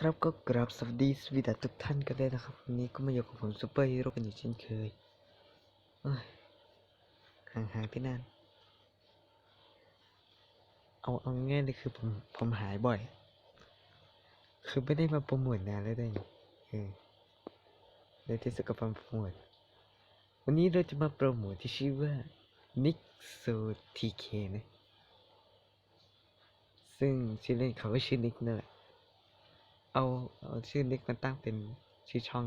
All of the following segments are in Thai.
ครับก็กราบสวัสดีสวีดัสทุกท่านกันเลยนะครับวันนี้ก็มาอยู่กับผมซูเปอร์ฮีโร่กันอีกเช่นเคยห่างหายไปนาน เอาเอาง่ายเลยคือผมผมหายบ่อย คือไม่ได้มาโปรโมทนานแล้วด้วยเออเลยที่สุดก็มาโปรโมทวันนี้เราจะมาโปรโมทที่ชื่อว่า Nick So TK นะ ซึ่งชื่อเล่นเขาก็ชื่อนิกนั่นแหละ เอาเอาชื่อนิกมาตั้งเป็นชื่อช่อง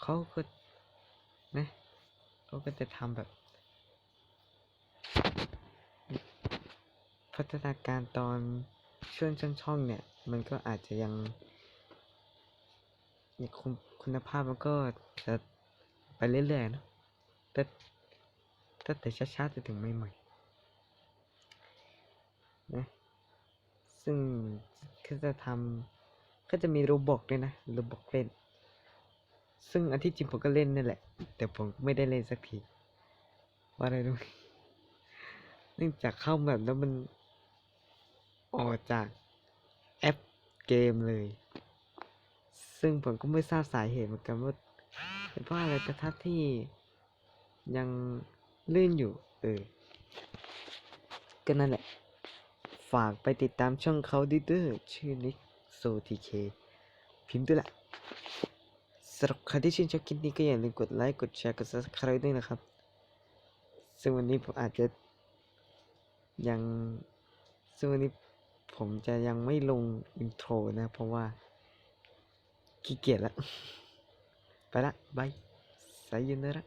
เขาก็นะเขาก็จะทำแบบ พัฒนาการตอนช่วงช่องช่องเนี่ย มันก็อาจจะยังยคุณคุณภาพมันก็จะไปเรื่อยๆเนะแต่แต่แต่ช้าๆจะถึงใหม่ๆนะซึ่ง ก็จะทำก็จะมีโรบอกด้วยนะโรบอกเล่น ซึ่งอันที่จริงผมก็เล่นนั่นแหละ แต่ผมไม่ได้เล่นสักทีว่าอะไรรู้เนื่องจากเข้าแบบแล้วมันออกจากแอปเกมเลย ซึ่งผมก็ไม่ทราบสาเหตุเหมือนกันว่าเป็นเพราะอะไรแต่ถ้าที่ยังลื่นอยู่เออก็นั่นแหละากไปติดตามช่องเขาดิเดอร์ชื่อนิกโซทีเคพิมพ์ด้วยละสำหรับใครที่ชื่นชอบคลิปนี้ก็อย่าลืมกดไลค์ กดแชร์ กด subscribe ด้วยนะครับ ซึ่งวันนี้ผมอาจจะยัง ซึ่งวันนี้ผมจะยังไม่ลงอินโทรนะ เพราะว่าขี้เกียจละ ไปละบายสายย็นเลยละ